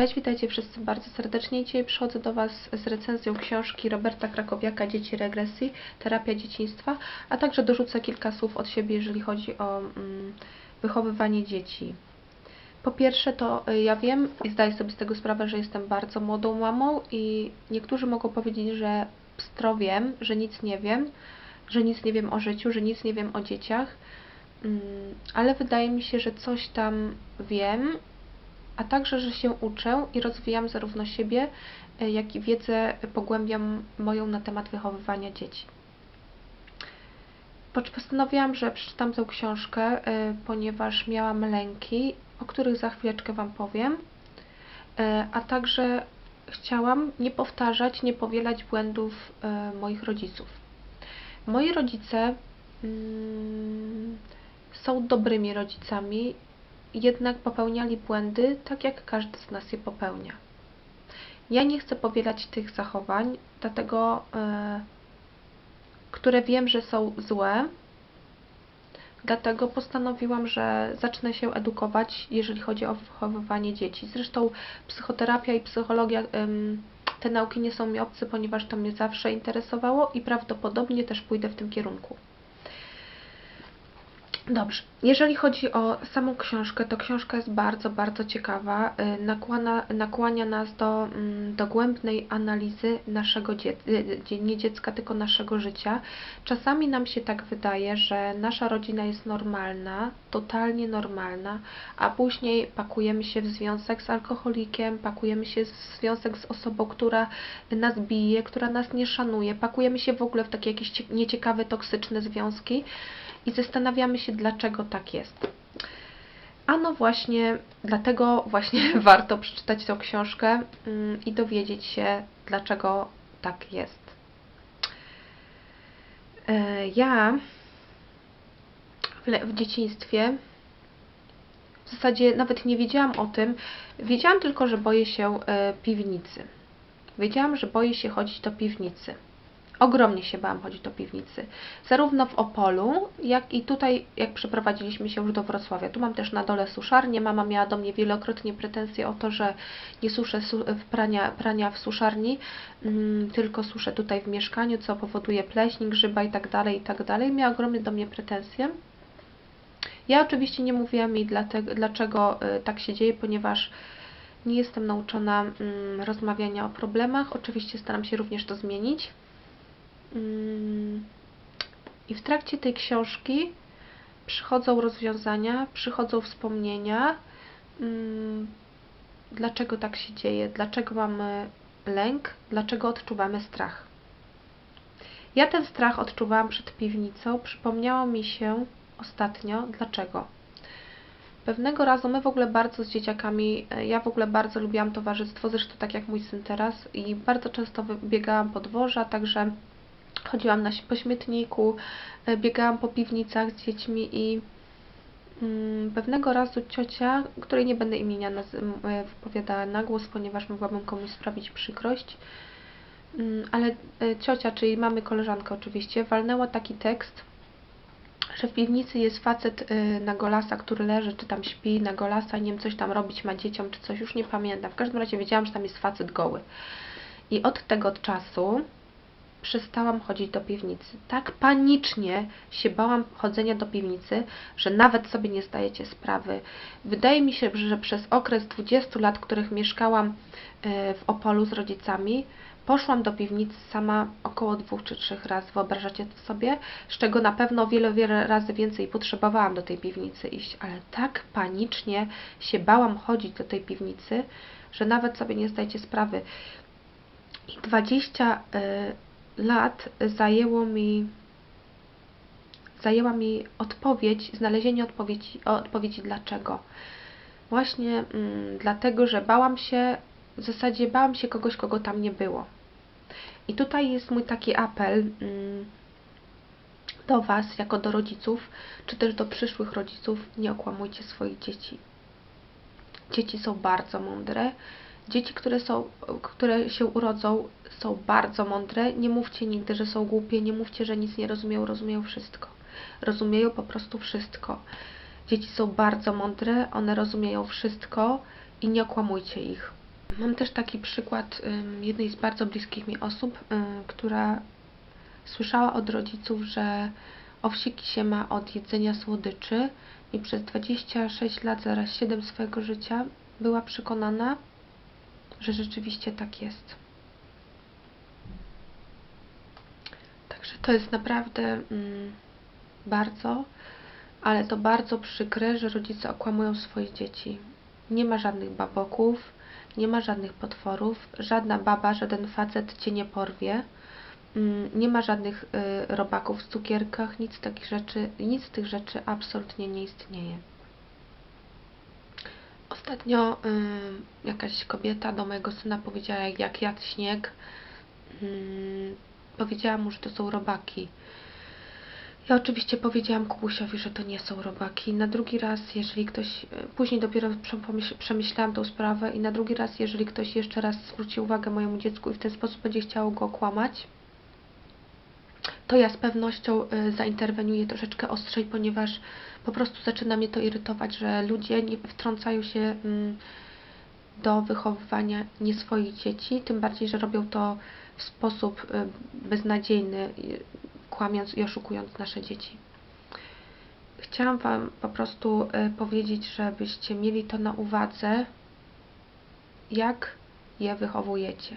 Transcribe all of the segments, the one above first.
Cześć, witajcie wszyscy bardzo serdecznie. Dzisiaj przychodzę do Was z recenzją książki Roberta Krakowiaka Dzieci regresji, terapia dzieciństwa, a także dorzucę kilka słów od siebie, jeżeli chodzi o mm, wychowywanie dzieci. Po pierwsze, to y, ja wiem i zdaję sobie z tego sprawę, że jestem bardzo młodą mamą i niektórzy mogą powiedzieć, że pstro wiem, że nic nie wiem, że nic nie wiem o życiu, że nic nie wiem o dzieciach, mm, ale wydaje mi się, że coś tam wiem a także, że się uczę i rozwijam zarówno siebie, e, jak i wiedzę pogłębiam moją na temat wychowywania dzieci. Postanowiłam, że przeczytam tę książkę, e, ponieważ miałam lęki, o których za chwileczkę Wam powiem, e, a także chciałam nie powtarzać, nie powielać błędów moich rodziców. Moi rodzice mm, są dobrymi rodzicami jednak popełniali błędy, tak jak każdy z nas je popełnia. Ja nie chcę powielać tych zachowań, dlatego, e, które wiem, że są złe, dlatego postanowiłam, że zacznę się edukować, jeżeli chodzi o wychowywanie dzieci. Zresztą psychoterapia i psychologia, te nauki nie są mi obce, ponieważ to mnie zawsze interesowało i prawdopodobnie też pójdę w tym kierunku. Dobrze, jeżeli chodzi o samą książkę, to książka jest bardzo, bardzo ciekawa. Y, Nakłania, nakłania nas do mm, dogłębnej analizy naszego dziecka, nie dziecka, tylko naszego życia. Czasami nam się tak wydaje, że nasza rodzina jest normalna, totalnie normalna, a później pakujemy się w związek z alkoholikiem, pakujemy się w związek z osobą, która nas bije, która nas nie szanuje, pakujemy się w ogóle w takie jakieś cie- nieciekawe, toksyczne związki i zastanawiamy się, dlaczego tak jest. A no właśnie, dlatego właśnie warto przeczytać tę książkę mm, i dowiedzieć się, dlaczego tak jest. E, Ja w, dzieciństwie w zasadzie nawet nie wiedziałam o tym. Wiedziałam tylko, że boję się e, piwnicy. Wiedziałam, że boję się chodzić do piwnicy. Ogromnie się bałam chodzić do piwnicy. Zarówno w Opolu, jak i tutaj, jak przeprowadziliśmy się już do Wrocławia. Tu mam też na dole suszarnię. Mama miała do mnie wielokrotnie pretensje o to, że nie suszę prania, prania w suszarni, mm, tylko suszę tutaj w mieszkaniu, co powoduje pleśń, grzyba i tak dalej, i tak dalej. Miała ogromnie do mnie pretensje. Ja oczywiście nie mówiłam jej dlatego, dlaczego y, tak się dzieje, ponieważ nie jestem nauczona mm, rozmawiania o problemach. Oczywiście staram się również to zmienić. Mm, I w trakcie tej książki przychodzą rozwiązania, przychodzą wspomnienia, mm, dlaczego tak się dzieje, dlaczego mamy lęk, dlaczego odczuwamy strach. Ja ten strach odczuwałam przed piwnicą. Przypomniało mi się ostatnio, dlaczego. Pewnego razu my w ogóle bardzo z dzieciakami, e, ja w ogóle bardzo lubiłam towarzystwo, zresztą tak jak mój syn teraz i bardzo często biegałam po dworze, także chodziłam na, po śmietniku, e, biegałam po piwnicach z dziećmi i mm, pewnego razu ciocia, której nie będę imienia e, wypowiadała na głos, ponieważ mogłabym komuś sprawić przykrość, mm, ale e, ciocia, czyli mamy koleżankę oczywiście, walnęła taki tekst, że w piwnicy jest facet na golasa, który leży, czy tam śpi na golasa nie wiem, coś tam robić ma dzieciom, czy coś, już nie pamiętam. W każdym razie wiedziałam, że tam jest facet goły. I od tego czasu przestałam chodzić do piwnicy. Tak panicznie się bałam chodzenia do piwnicy, że nawet sobie nie zdajecie sprawy. Wydaje mi się, że przez okres 20 lat, których mieszkałam y, w Opolu z rodzicami, Poszłam do piwnicy sama około dwóch czy trzech razy, wyobrażacie to sobie? Z czego na pewno wiele, wiele razy więcej potrzebowałam do tej piwnicy iść, ale tak panicznie się bałam chodzić do tej piwnicy, że nawet sobie nie zdajecie sprawy. I 20 y, lat zajęło mi zajęła mi odpowiedź, znalezienie odpowiedzi, odpowiedzi dlaczego. Właśnie mm, dlatego, że bałam się, w zasadzie bałam się kogoś, kogo tam nie było. I tutaj jest mój taki apel mm, do Was, jako do rodziców, czy też do przyszłych rodziców, nie okłamujcie swoich dzieci. Dzieci są bardzo mądre. Dzieci, które, są, które się urodzą, są bardzo mądre. Nie mówcie nigdy, że są głupie, nie mówcie, że nic nie rozumieją, rozumieją wszystko. Rozumieją po prostu wszystko. Dzieci są bardzo mądre, one rozumieją wszystko i nie okłamujcie ich. Mam też taki przykład jednej z bardzo bliskich mi osób, która słyszała od rodziców, że owsiki się ma od jedzenia słodyczy i przez 26 lat, zaraz 7 swojego życia była przekonana, że rzeczywiście tak jest. Także to jest naprawdę mm, bardzo, ale to bardzo przykre, że rodzice okłamują swoje dzieci. Nie ma żadnych baboków, nie ma żadnych potworów, żadna baba, żaden facet cię nie porwie. Mm, nie ma żadnych y, robaków w cukierkach, nic takich rzeczy, nic z tych rzeczy absolutnie nie istnieje. Ostatnio y, jakaś kobieta do mojego syna powiedziała, jak jadł śnieg, y, powiedziała mu, że to są robaki. Ja oczywiście powiedziałam Kubusiowi, że to nie są robaki. Na drugi raz, jeżeli ktoś, później dopiero przemyślałam tą sprawę i na drugi raz, jeżeli ktoś jeszcze raz zwróci uwagę mojemu dziecku i w ten sposób będzie chciał go okłamać, to ja z pewnością y, zainterweniuję troszeczkę ostrzej, ponieważ po prostu zaczyna mnie to irytować, że ludzie nie wtrącają się mm, do wychowywania nie swoich dzieci, tym bardziej, że robią to w sposób y, beznadziejny, kłamiąc i oszukując nasze dzieci. Chciałam Wam po prostu y, powiedzieć, żebyście mieli to na uwadze, jak je wychowujecie.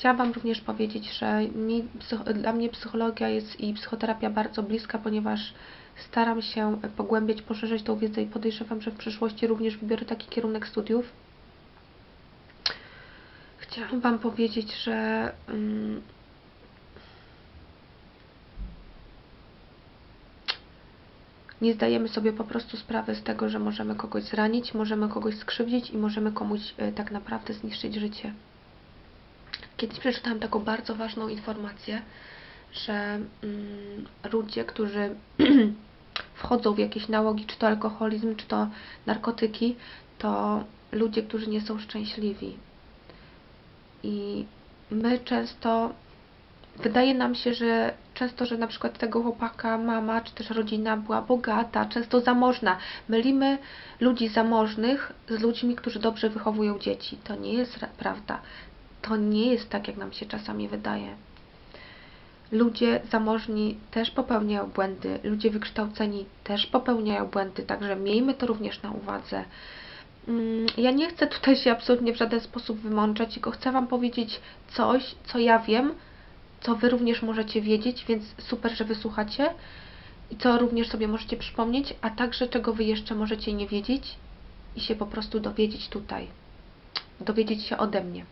Chciałam również powiedzieć, że mi, dla mnie psychologia jest i psychoterapia bardzo bliska, ponieważ staram się pogłębiać, poszerzyć tą wiedzę i podejrzewam, że w przyszłości również wybiorę taki kierunek studiów. Chciałam Wam powiedzieć, że um, nie zdajemy sobie po prostu sprawy z tego, że możemy kogoś zranić, możemy kogoś skrzywdzić i możemy komuś y, tak naprawdę zniszczyć życie. Kiedyś przeczytałam taką bardzo ważną informację, że mm, ludzie, którzy wchodzą w jakieś nałogi, czy to alkoholizm, czy to narkotyki, to ludzie, którzy nie są szczęśliwi. I my często, wydaje nam się, że często, że na przykład tego chłopaka mama, czy też rodzina była bogata, często zamożna. Mylimy ludzi zamożnych z ludźmi, którzy dobrze wychowują dzieci. To nie jest prawda to nie jest tak, jak nam się czasami wydaje. Ludzie zamożni też popełniają błędy, ludzie wykształceni też popełniają błędy, także miejmy to również na uwadze. Mm, ja nie chcę tutaj się absolutnie w żaden sposób wymączać, tylko chcę Wam powiedzieć coś, co ja wiem, co Wy również możecie wiedzieć, więc super, że wysłuchacie i co również sobie możecie przypomnieć, a także czego Wy jeszcze możecie nie wiedzieć i się po prostu dowiedzieć tutaj, dowiedzieć się ode mnie.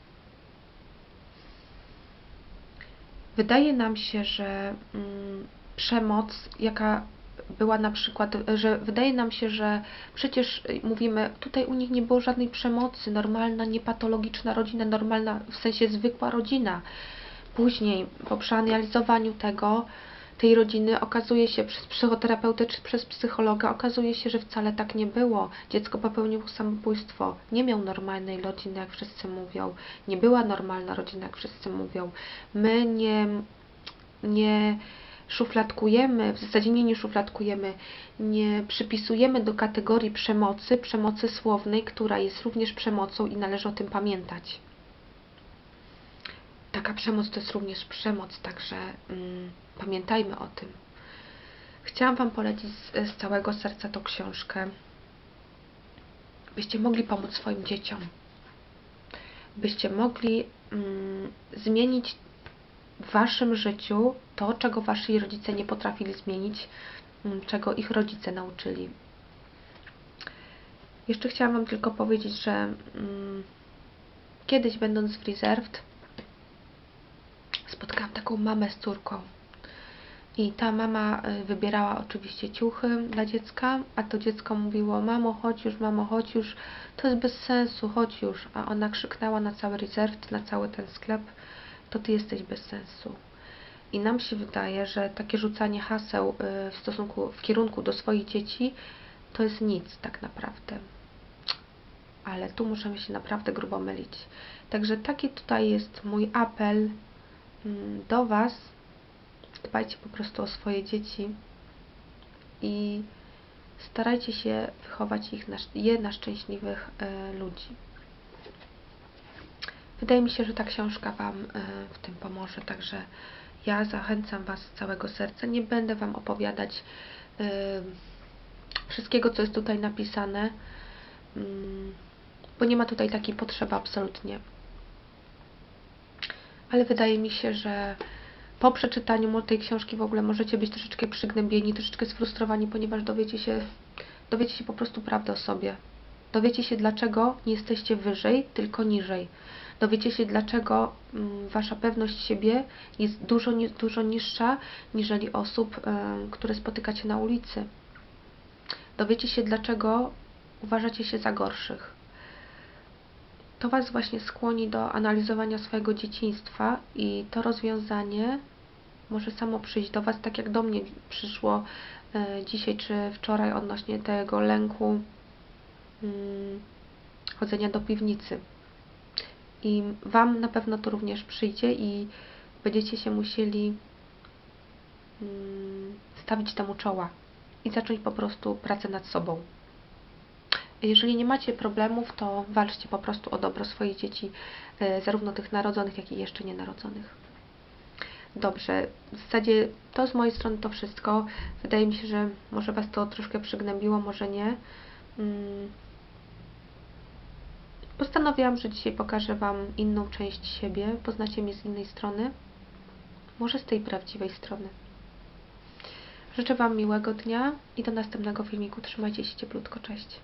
Wydaje nam się, że mm, przemoc, jaka była na przykład, że wydaje nam się, że przecież mówimy, tutaj u nich nie było żadnej przemocy, normalna, niepatologiczna rodzina, normalna, w sensie zwykła rodzina. Później, po przeanalizowaniu tego, tej rodziny okazuje się przez psychoterapeutę czy przez psychologa, okazuje się, że wcale tak nie było. Dziecko popełniło samobójstwo. Nie miał normalnej rodziny, jak wszyscy mówią. Nie była normalna rodzina, jak wszyscy mówią. My nie, nie szufladkujemy, w zasadzie nie, nie szufladkujemy, nie przypisujemy do kategorii przemocy, przemocy słownej, która jest również przemocą i należy o tym pamiętać. Taka przemoc to jest również przemoc, także mm, pamiętajmy o tym. Chciałam Wam polecić z, z całego serca tą książkę, byście mogli pomóc swoim dzieciom, byście mogli mm, zmienić w Waszym życiu to, czego Wasi rodzice nie potrafili zmienić, mm, czego ich rodzice nauczyli. Jeszcze chciałam Wam tylko powiedzieć, że mm, kiedyś będąc w Reserved, spotkałam taką mamę z córką. I ta mama y, wybierała oczywiście ciuchy dla dziecka, a to dziecko mówiło, mamo chodź już, mamo chodź już, to jest bez sensu, chodź już. A ona krzyknęła na cały rezerw, na cały ten sklep, to ty jesteś bez sensu. I nam się wydaje, że takie rzucanie haseł y, w stosunku, w kierunku do swoich dzieci, to jest nic tak naprawdę. Ale tu możemy się naprawdę grubo mylić. Także taki tutaj jest mój apel do Was. Dbajcie po prostu o swoje dzieci i starajcie się wychować ich na, je na szczęśliwych e, ludzi. Wydaje mi się, że ta książka Wam e, w tym pomoże, także ja zachęcam Was z całego serca. Nie będę Wam opowiadać e, wszystkiego, co jest tutaj napisane, mm, bo nie ma tutaj takiej potrzeby absolutnie. Ale wydaje mi się, że po przeczytaniu tej książki w ogóle możecie być troszeczkę przygnębieni, troszeczkę sfrustrowani, ponieważ dowiecie się, dowiecie się po prostu prawdy o sobie. Dowiecie się, dlaczego nie jesteście wyżej, tylko niżej. Dowiecie się, dlaczego mm, wasza pewność siebie jest dużo, dużo niższa niżeli osób, em, które spotykacie na ulicy. Dowiecie się, dlaczego uważacie się za gorszych. To Was właśnie skłoni do analizowania swojego dzieciństwa i to rozwiązanie może samo przyjść do Was, tak jak do mnie przyszło e, dzisiaj czy wczoraj odnośnie tego lęku mm, chodzenia do piwnicy. I Wam na pewno to również przyjdzie i będziecie się musieli mm, stawić temu czoła i zacząć po prostu pracę nad sobą. Jeżeli nie macie problemów, to walczcie po prostu o dobro swoich dzieci, e, zarówno tych narodzonych, jak i jeszcze nienarodzonych. Dobrze, w zasadzie to z mojej strony to wszystko. Wydaje mi się, że może Was to troszkę przygnębiło, może nie. Mm. Postanowiłam, że dzisiaj pokażę Wam inną część siebie, poznacie mnie z innej strony, może z tej prawdziwej strony. Życzę Wam miłego dnia i do następnego filmiku. Trzymajcie się cieplutko, cześć.